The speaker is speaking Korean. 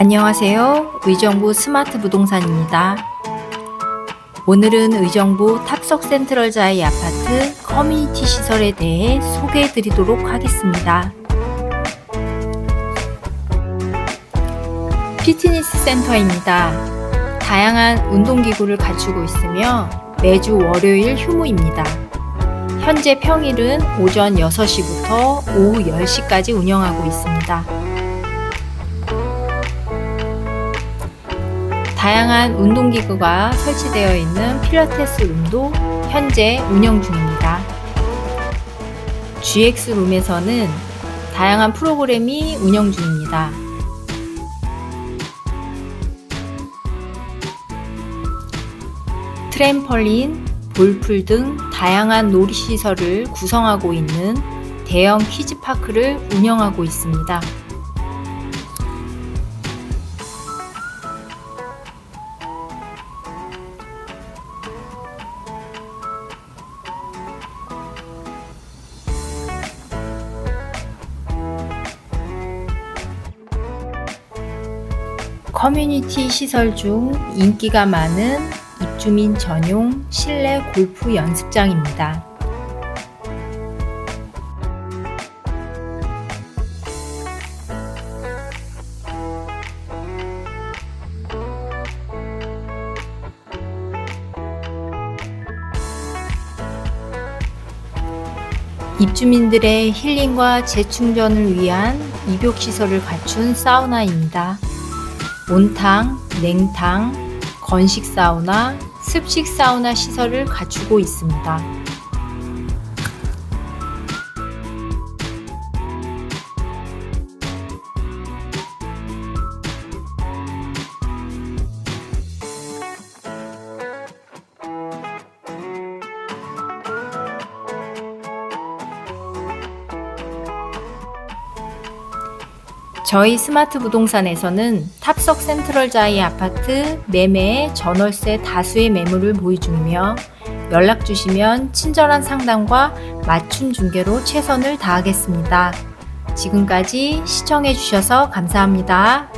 안녕하세요. 의정부 스마트 부동산입니다. 오늘은 의정부 탑석 센트럴자이 아파트 커뮤니티 시설에 대해 소개해 드리도록 하겠습니다. 피트니스 센터입니다. 다양한 운동기구를 갖추고 있으며 매주 월요일 휴무입니다. 현재 평일은 오전 6시부터 오후 10시까지 운영하고 있습니다. 다양한 운동기구가 설치되어 있는 필라테스 룸도 현재 운영 중입니다. GX 룸에서는 다양한 프로그램이 운영 중입니다. 트램펄린, 볼풀 등 다양한 놀이시설을 구성하고 있는 대형 키즈파크를 운영하고 있습니다. 커뮤니티 시설 중 인기가 많은 입주민 전용 실내 골프 연습장입니다. 입주민들의 힐링과 재충전을 위한 입욕시설을 갖춘 사우나입니다. 온탕, 냉탕, 건식 사우나, 습식 사우나 시설을 갖추고 있습니다. 저희 스마트 부동산에서는 탑석 센트럴 자이 아파트 매매에 전월세 다수의 매물을 보유 중이며 연락 주시면 친절한 상담과 맞춤 중개로 최선을 다하겠습니다. 지금까지 시청해 주셔서 감사합니다.